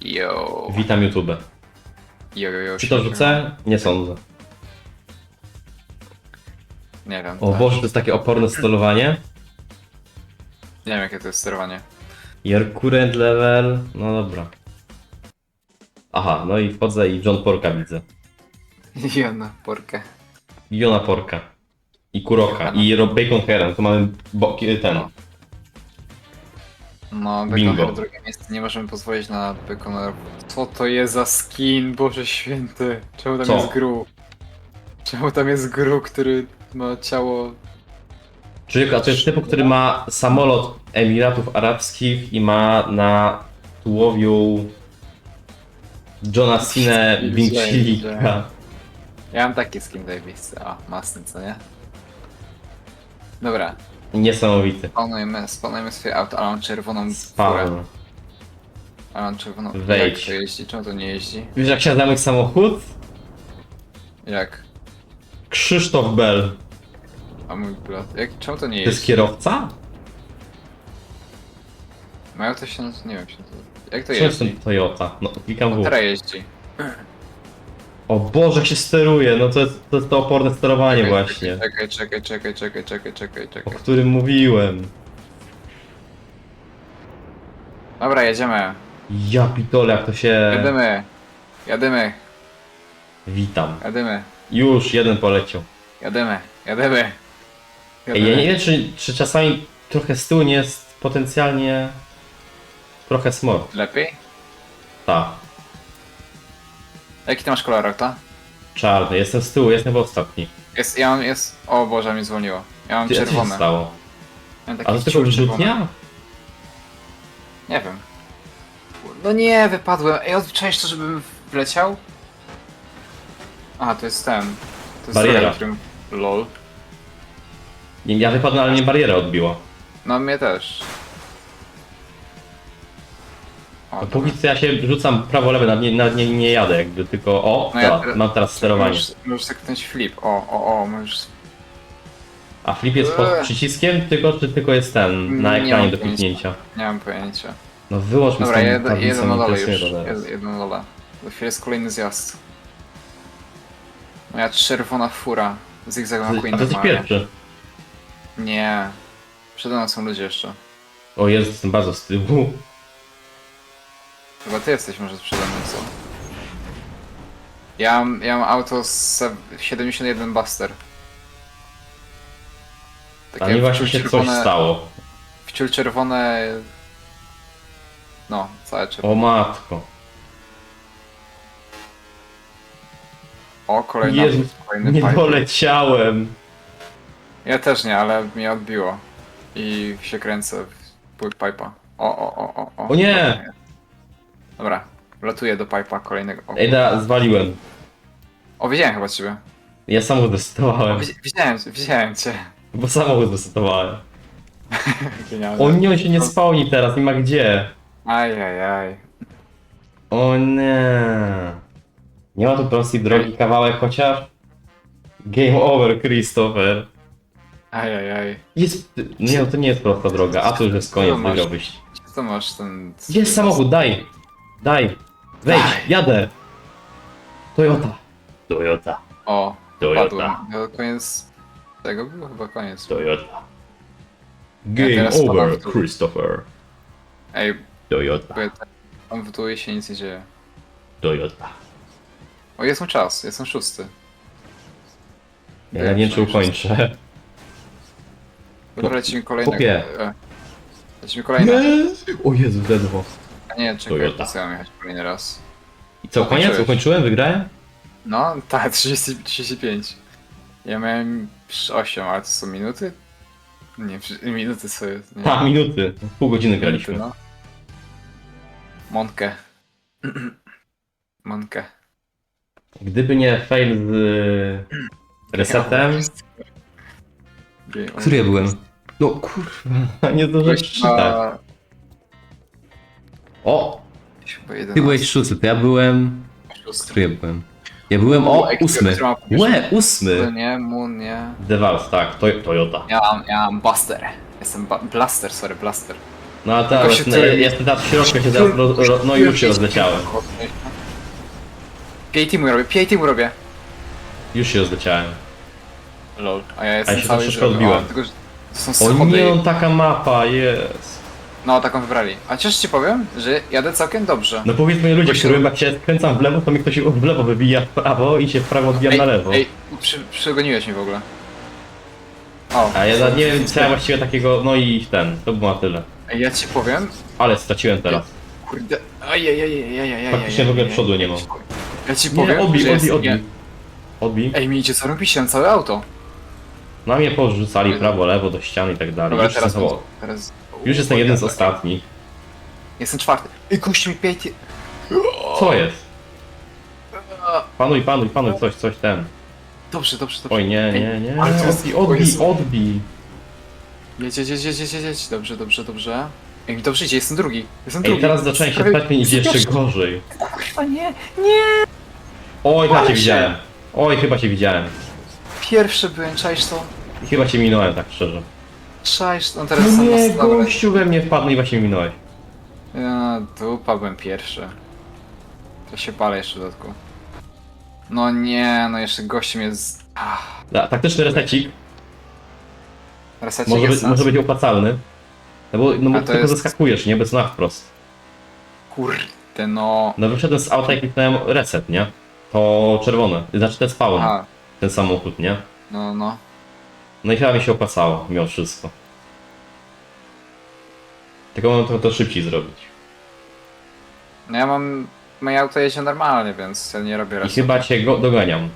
Yo. Witam YouTube. Yo, yo, yo. Czy to siema, rzucę? Nie sądzę. Nie wiem. O też. Boże, to jest takie oporne sterowanie. Nie wiem jakie to jest sterowanie. Your current level... No dobra. Aha, no i wchodzę i John Porka widzę. Jana, porkę. Jona Porka. I Kuroka. I Rob Bacon Heron. To mamy bo- ten. No, Bingo. Bacon drugie miejsce. Nie możemy pozwolić na Bacon Co to jest za skin? Boże święty. Czemu tam Co? jest Gru? Czemu tam jest Gru, który ma ciało... Czyli a to jest typu, który ma samolot Emiratów Arabskich i ma na tułowiu Johna Cena. Ja mam taki skin zajebisty. A, masny, co nie? Dobra, Niesamowity. spawnujemy, spawnujemy swoje auto, ale mam czerwoną furę. Spawn. A mam czerwoną... Wejdź. Jak to jeździ? Czemu to nie jeździ? Wiesz jak się mój samochód? Jak? Krzysztof Bell. A mój brat... Jak, czemu to nie To jeździ? jest kierowca? Mają to się... Nie wiem, się to... Jak to Co jest jeździ? ten Toyota? No, klikam w. Teraz jeździ. O Boże, jak się steruje, no to jest to, jest to oporne sterowanie Czekaj, właśnie. Czekaj, czekaj, czekaj, czekaj, czekaj, czekaj, O czekaj. którym mówiłem. Dobra, jedziemy. Ja pitole, jak to się... Jadymy. Jadymy, Witam. jadymy, Już, jeden poleciał. jadymy, jadymy. Ej, ja nie wiem, czy, czy czasami trochę z tyłu nie jest potencjalnie trochę smog. Lepiej? Tak, Jaki ty masz kolor auta? czarny. Jestem z tyłu, jestem w ostatni. Jest, ja mam, jest... O Boże, mi zwolniło. Ja mam Ty, a co się czerwone. stało? A to tylko ciul? Nie wiem. No nie, wypadłem. Ej, odczaisz to, żebym wleciał? A, to jest ten. To jest Bariera. droga, którym... LOL. Nie, Ja wypadłem, ale mnie bariera odbiła. No mnie też. O, No, póki co ja się rzucam prawo-lewe, nawet nie, nawet nie, nie jadę jakby, tylko o, No ja teraz- mam teraz sterowanie. Możesz, możesz zaknąć flip. O, o, o, możesz... A flip jest pod Eee. przyciskiem, tylko czy tylko jest ten, na Nie ekranie mam do pojęcia. kliknięcia? Nie mam pojęcia. No wyłącz mi Dobra, tą jeden, tablicą, jeden na nie dole interesuje już. to teraz. Jeden, jeden na dole. Za chwilę jest kolejny zjazd. Moja czerwona fura. Zigzag A McQueen to jest normalnie. pierwszy. Nie. Przede mną są ludzie jeszcze. O Jezu, jestem bardzo z tyłu. Chyba ty jesteś może przede mną, co? Ja mam, ja mam auto z se- 71 Buster. A mi właśnie się coś stało. Wciul czerwone... No, całe O czerwone. matko. O, kolejna, Jezu, kolejny Nie pipe. doleciałem. Ja też nie, ale mnie odbiło. I się kręcę w płyt pipa. O, o, o, o, o. O nie! Dobra, wlatuję do pipa kolejnego. O, Ej, da, zwaliłem. o widziałem chyba ciebie. Ja samochód O, widziałem, widziałem cię. Bo samochód zresetowałem. Genialne. O nie, on się nie spełni teraz, nie ma gdzie. Ajajaj. O nie. Nie ma tu prostej drogi kawałek chociaż? Game over, Christopher. Ajajaj. Jest... Nie, no to nie jest prosta droga, a to już jest koniec, No masz. wygrał wyjść. Co masz ten... Jest samochód, daj! Daj! Wejdź, Daj. jadę! Toyota. Toyota. O, Toyota. padłem. No, koniec... Tego był chyba koniec. Toyota. Ja Game teraz spadam over, w dół. Christopher. Ej, Toyota. bo ja tak- tam w dół i się nic nie dzieje. Toyota. O, jest mu czas, jestem szósty. Ja nie wiem, czy ukończę. Dobra, lecimy kolejnego. Kupię. E, Lecimy kolejne. O Jezu, ledwo. A nie, czekaj, Toyota. mam jechać kolejny raz. I co, koniec? Ukończyłeś. Ukończyłem? Wygrałem? No, tak, 30, 35. Ja miałem 8, ale to są minuty? Nie, przy- minuty co jest. Nie. Ha, minuty. Pół godziny graliśmy. no. Monkę. Monkę. Gdyby nie fail z y, resetem... Który ja byłem? No kurwa, nie zdążyłem Byłeś przeczytać. na... O! Chyba 11. Ty byłeś szósty, to ja byłem... Który ja byłem? Ja byłem o ósmy. która ma- Łe, To ósmy. nie, mu nie. Devals, tak, to, Toyota. Ja mam, ja mam Buster. Jestem ba Blaster, sorry, Blaster. No a Tylko teraz, się tyle- jestem teraz w środku, się zaraz, ro, ro, no już się rozleciałem. PAT mu robię, PAT mu robię. Już się rozleciałem. Lol. A ja jestem się cały troszeczkę zielony. odbiłem. O, Tylko, że to są O schody. nie, on taka mapa jest. No, taką wybrali. A chociaż ci powiem, że jadę całkiem dobrze. No powiedz mi ludzie, się- którym jak się skręcam w lewo, to mi ktoś w lewo wybija w prawo i się w prawo odbijam na lewo. Ej, przy, przegoniłeś mnie w ogóle. O. A ja nie wiem, co ja właściwie takiego, no i ten, to było na tyle. Ej, ja ci powiem, Ale straciłem teraz. kurde, ajajajajajajajaj. Faktycznie w ogóle przodu nie mam. Ja ci Nie, powiem, odbij, że jest... odbij. nie- Odbij. Ej, mi idzie co robicie, mam całe auto. No mnie porzucali prawo, lewo, do ściany i tak dalej. Dobra, Już teraz... jestem, teraz już jestem jeden z ostatnich. Jestem czwarty. Ej, gościu mi PAT... Co jest? Panuj, panuj, panuj, coś, coś ten. Dobrze, dobrze, dobrze. Oj nie, nie, nie, Ale to jest- odbij, odbij, odbij. Jedź, jedź, jedź, jedź, jedź, jedź. Dobrze, dobrze, dobrze. Ej, mi dobrze idzie, jestem drugi. Jestem Ej, drugi. teraz zacząłem się Prawie- spać, mi idzie jeszcze gorzej. Kurwa, nie, nie! Oj, chyba Ale cię się- widziałem. Oj, chyba cię widziałem. Pierwszy byłem, czaisz to? I chyba cię minąłem, tak szczerze. Czaisz, no teraz No nie, gościu we mnie wpadł i właśnie minąłeś. Ja, dupa, byłem pierwszy. To się palę jeszcze w dodatku. No nie, no jeszcze gościem jest... Ach, Da, taktyczny resecik resecie może jest być, może być opłacalny. No bo, no bo A to tylko jest- zaskakujesz, nie? Bez na wprost. Kurde, no... No wyszedłem z auta i kliknąłem reset, nie? To czerwone. Znaczy ten spawn, ten samochód, nie? no, no. No i chyba mi się opłacało, mimo wszystko. Tylko mam to, to szybciej zrobić. No ja mam... Moje auto jedzie normalnie, więc ja nie robię I chyba cię go doganiam.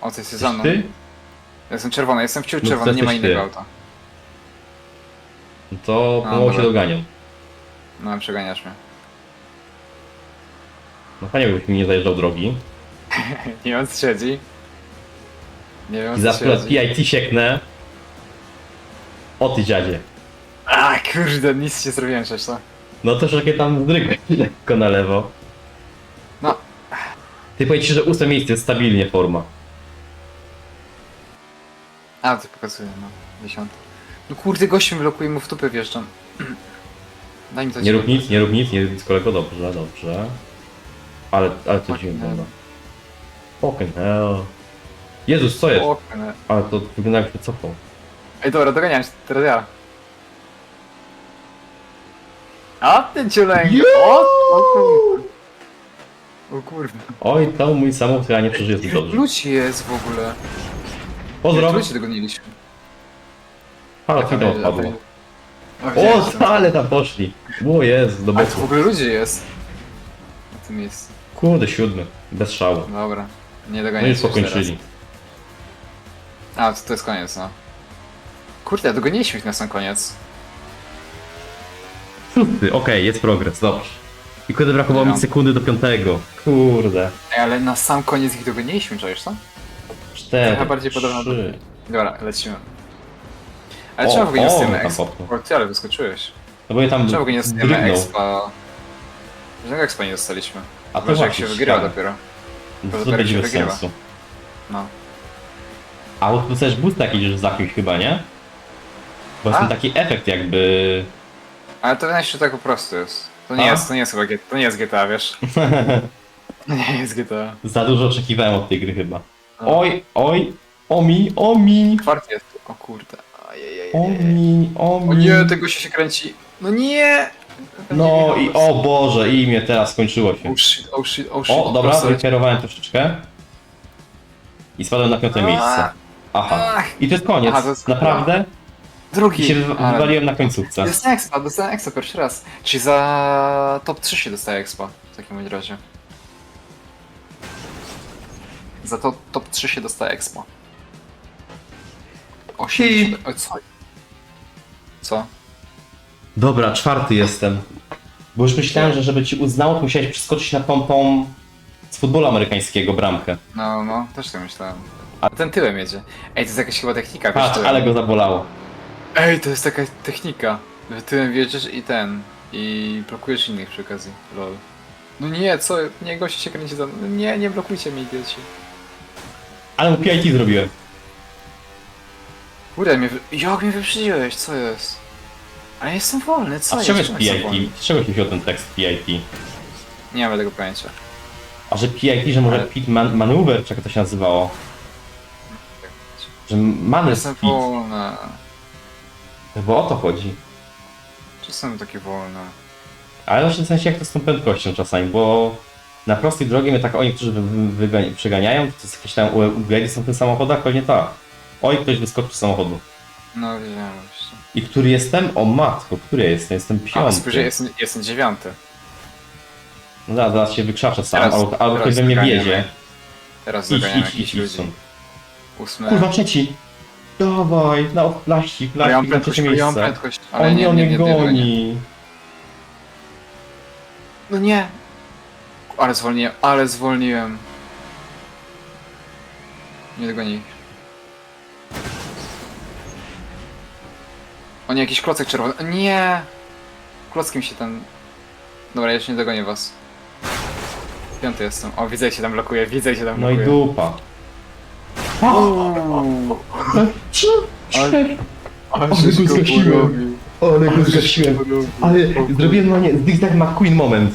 O, ty jesteś za mną. Ty? Ja jestem czerwony, jestem wciąż No to czerwony, nie ma jesteś innego ty. auta. No To A, pomału się dobra. doganiam. No, przeganiasz mnie. No fajnie byś mi nie zajeżdżał drogi. Nie co siedzi. Nie wiem, I co za chwilę siedzi. PIT sieknę. O ty dziadzie. A, kurde, nic nie zrobiłem przecież to. No to takie tam zdrygaj lekko na lewo. No. Ty powiedz że ósme miejsce jest stabilnie forma. A, to pokazuje, no. Dziesiąty. No kurde, gościu mi blokuje mu w tupy wjeżdżam. Daj mi to Nie rób nic, nie rób nic, nie rób nic kolego, dobrze, dobrze. Ale, ale to Fucking dziwne hell. wygląda. Fucking hell. Jezus, co jest? O, kurde. Ale to wygląda jakby cofał. Ej, dobra, doganiam się, teraz ja. A, ten ciulek! Jo! O, o. O kurde. Oj, to mój samochód chyba nie przeżyje zbyt dobrze. Ludzi jest w ogóle. Pozdro! Ludzi dogoniliśmy. Ale co tam odpadło? O, ale tam poszli. O Jezu, do Ale tu w boku. ogóle ludzie jest. Na tym jest. Kurde, siódmy. Bez szału. Dobra. Nie No doganiam już się pokończyli. teraz. A, to, to jest koniec, no. Kurde, dogoniliśmy ich na sam koniec. Okej, jest progres, dobrze. I kurde, brakowało mi No. sekundy do piątego. Kurde. Ej, ale na sam koniec ich dogoniliśmy, czujesz to? Cztery, Trochę bardziej podobno do- trzy. Dobra, lecimy. Ale O, czemu w ogóle nie o, dostajemy tam expa? popchnął. O, ty, ale wyskoczyłeś. No bo ja tam Czemu w ogóle nie dostajemy drgnął. expa? Żadnego expa nie dostaliśmy. A Chyba, że jak właśnie, się wygrywa ściana. dopiero. To dopiero będzie się bez wygrywa. sensu. No. A tu też boost jakiś za kimś chyba, nie? Bo jest A. taki efekt jakby... Ale to najświętsze tak po prostu jest. To nie A? jest, to nie jest chyba to nie jest GTA, wiesz? To nie jest GTA. Za dużo oczekiwałem od tej gry chyba. No. Oj, oj, omi, omi, Czwarty jest. O kurde. Ajajaj. omi, omi. O nie, tego się się kręci. No nie! No i o Boże, i mnie teraz skończyło się. Oh shit, oh shit, oh shit. O, dobra, Prosto leci. wykierowałem troszeczkę. I spadłem na piąte A. Aha. Ach, I to jest koniec. Aha, to jest- Naprawdę? Drugi. I się wy- Ale- wywaliłem na końcówce. Dostałem expa, dostałem expa pierwszy raz. Czyli za top 3 się dostaje expa w takim bądź razie. Za to top 3 się dostaje expa. 8. O, co? Co? Dobra, czwarty jestem. Bo już myślałem, że żeby ci uznało, to musiałeś przeskoczyć na tą, tą z futbolu amerykańskiego bramkę. No, no, też tak myślałem. A ten tyłem jedzie. Ej, to jest jakaś chyba technika, wiesz, Patrz, tyłem. ale go zabolało. Ej, to jest taka technika. Że tyłem wjedziesz i ten. I blokujesz innych przy okazji. Lol. No nie, co? Nie, gości się kręci za mną. No Nie, nie blokujcie mnie, idioci. Ale mu PIT zrobiłem. Kurde, mnie wy... Jak mnie wyprzedziłeś? Co jest? Ale jestem wolny, co A z jest? czego jest Czemu jestem wolny? PIT? Z czego się wziął ten tekst PIT? Nie mam tego pojęcia. A że PIT, że może Ale- pit man maneuver, czy jak to się nazywało? Że mamy Jestem speed. wolny. Bo o to chodzi. Czy jestem taki wolny? Ale właśnie w sensie jak to z tą prędkością czasami, bo na prostej drogie mnie tak oni, którzy wy, wy, wyga- przeganiają, to jest jakieś tam upgrade są w tych samochodach, pewnie tak. Oj, ktoś wyskoczył z samochodu. No wiedziałem właśnie. I który jestem? O matko, który ja jestem? Jestem A, piąty. spójrz, jestem, jestem dziewiąty. No zaraz, zaraz się wykrzaczę sam, Teraz- albo, albo teraz ktoś we mnie doganiamy. wjedzie. Teraz Idź, doganiam idź, jakichś idź, idź ludzi. stąd. Kurwa, trzeci! Dawaj, na plaścik, Ale ja mam na prędkość, trzecie ja mam miejsce. prędkość. Ale On nie, nie, on nie, mnie nie, nie, goni. No nie! Ale zwolniłem, ale zwolniłem. Nie dogoni. O nie, jakiś klocek czerwony. Nie! Klockiem się tam... Dobra, ja już nie dogonię was. Piąty jestem. O, widzę jak się tam blokuje, widzę jak się tam No i blokuje. dupa. Ale- go zgasiłem. Ale go zgasiłem. Ale O kurde. zrobiłem normalnie Zigzag McQueen moment.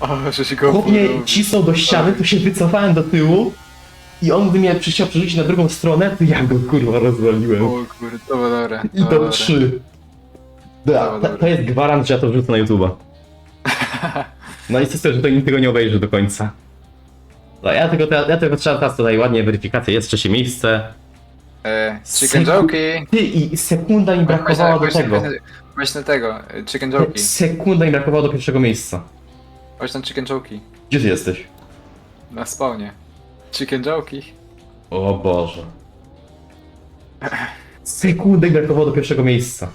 Ale żeś go Chłop mnie porobił. cisnął do ściany, to się wycofałem do tyłu i on gdy mnie chciał przerzucić na drugą stronę, to ja go kurwa rozwaliłem. O kurde, to było dobre. I to dobre. trzy. Da, to, to jest gwarant, że ja to wrzucę na YouTube'a. No i co z tego, że to nikt tego nie obejrzy do końca. No ja tylko, ja trzeba teraz tutaj ładnie weryfikację, jest trzecie miejsce. E, chicken joki. Ty i sekunda mi brakowała do Właśnie- tego. właśnie- Właśnie tego, e, chicken joki. Sekunda mi brakowało do pierwszego miejsca. Właśnie chicken joki. Gdzie ty jesteś? Na spawnie. Chicken joki. O Boże. Sekundę mi brakowało do pierwszego miejsca.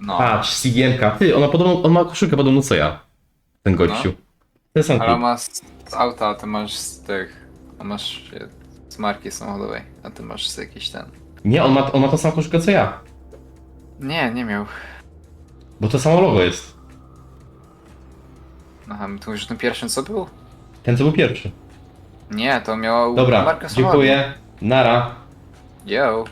No. Patrz, CGM-ka. Ty, on ma, podobną, on ma koszulkę podobną co ja. Ten gościu. Ten sam Ale ma z auta, a ty masz z tych. A masz e, z marki samochodowej, a ty masz z jakiś ten. Nie, on ma, on ma tą samą koszulkę co ja. Nie, nie miał. Bo to samo logo jest. Aha, mówisz, że ten pierwszy co był? Ten co był pierwszy. Nie, to miał Dobra, markę samochodu. dziękuję. Nara. Yo.